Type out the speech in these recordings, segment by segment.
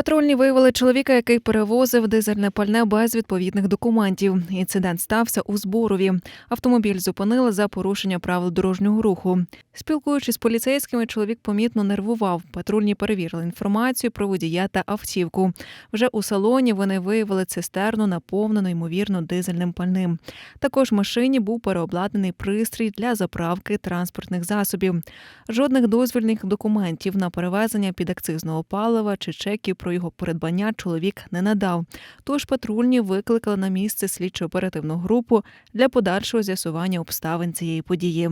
Патрульні виявили чоловіка, який перевозив дизельне пальне без відповідних документів. Інцидент стався у зборові. Автомобіль зупинили за порушення правил дорожнього руху. Спілкуючись з поліцейськими, чоловік помітно нервував. Патрульні перевірили інформацію про водія та автівку. Вже у салоні вони виявили цистерну, наповнену ймовірно дизельним пальним. Також в машині був переобладнаний пристрій для заправки транспортних засобів. Жодних дозвільних документів на перевезення підакцизного палива чи чеків про його придбання чоловік не надав. Тож патрульні викликали на місце слідчо-оперативну групу для подальшого з'ясування обставин цієї події.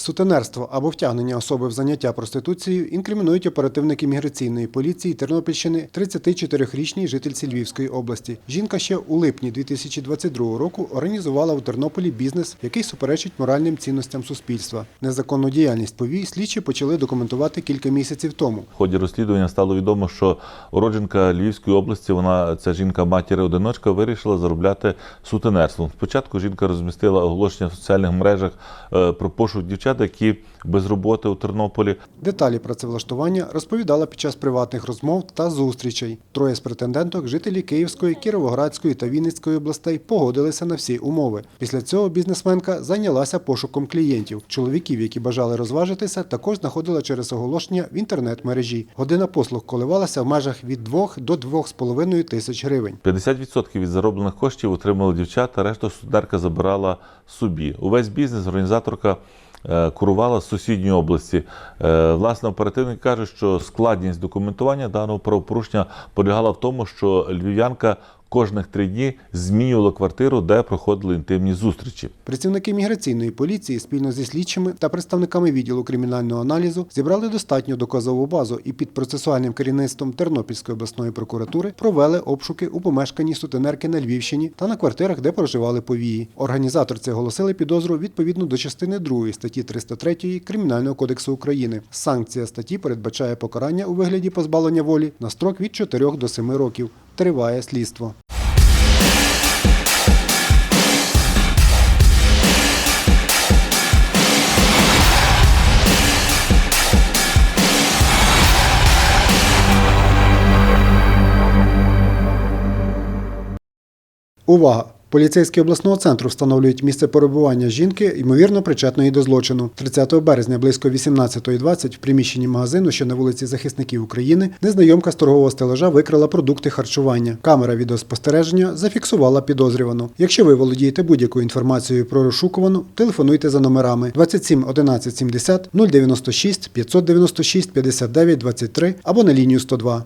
Сутенерство або втягнення особи в заняття проституцією інкримінують оперативники міграційної поліції Тернопільщини 34-річній жительці Львівської області. Жінка ще у липні 2022 року організувала у Тернополі бізнес, який суперечить моральним цінностям суспільства. Незаконну діяльність повій слідчі почали документувати кілька місяців тому. В ході розслідування стало відомо, що уродженка Львівської області, вона ця жінка матір-одиночка, вирішила заробляти сутенерством. Спочатку жінка розмістила оголошення в соціальних мережах е, про пошук дівчат, які без роботи у Тернополі. Деталі працевлаштування розповідала під час приватних розмов та зустрічей. Троє з претенденток, жителі Київської, Кіровоградської та Вінницької областей, погодилися на всі умови. Після цього бізнесменка зайнялася пошуком клієнтів. Чоловіків, які бажали розважитися, також знаходила через оголошення в інтернет-мережі. Година послуг коливалася в межах від 2 до 2,5 тисяч гривень. 50% від зароблених коштів отримали дівчата, решту студентка забирала собі. Увесь бізнес організаторка курувала з сусідньої області. Е, Власне, оперативник каже, що складність документування даного правопорушення полягала в тому, що львів'янка кожних три дні змінювала квартиру, де проходили інтимні зустрічі. Працівники міграційної поліції спільно зі слідчими та представниками відділу кримінального аналізу зібрали достатню доказову базу і під процесуальним керівництвом Тернопільської обласної прокуратури провели обшуки у помешканні сутенерки на Львівщині та на квартирах, де проживали повії. Організаторці оголосили підозру відповідно до частини 2 статті 303 Кримінального кодексу України. Санкція статті передбачає покарання у вигляді позбавлення волі на строк від 4 до 7 років. Триває слідство. Увага! Поліцейські обласного центру встановлюють місце перебування жінки, ймовірно причетної до злочину. 30 березня близько 18.20 в приміщенні магазину, що на вулиці Захисників України, незнайомка з торгового стелажа викрала продукти харчування. Камера відеоспостереження зафіксувала підозрювану. Якщо ви володієте будь-якою інформацією про розшукувану, телефонуйте за номерами 27 11 70 096 596 59 23 або на лінію 102.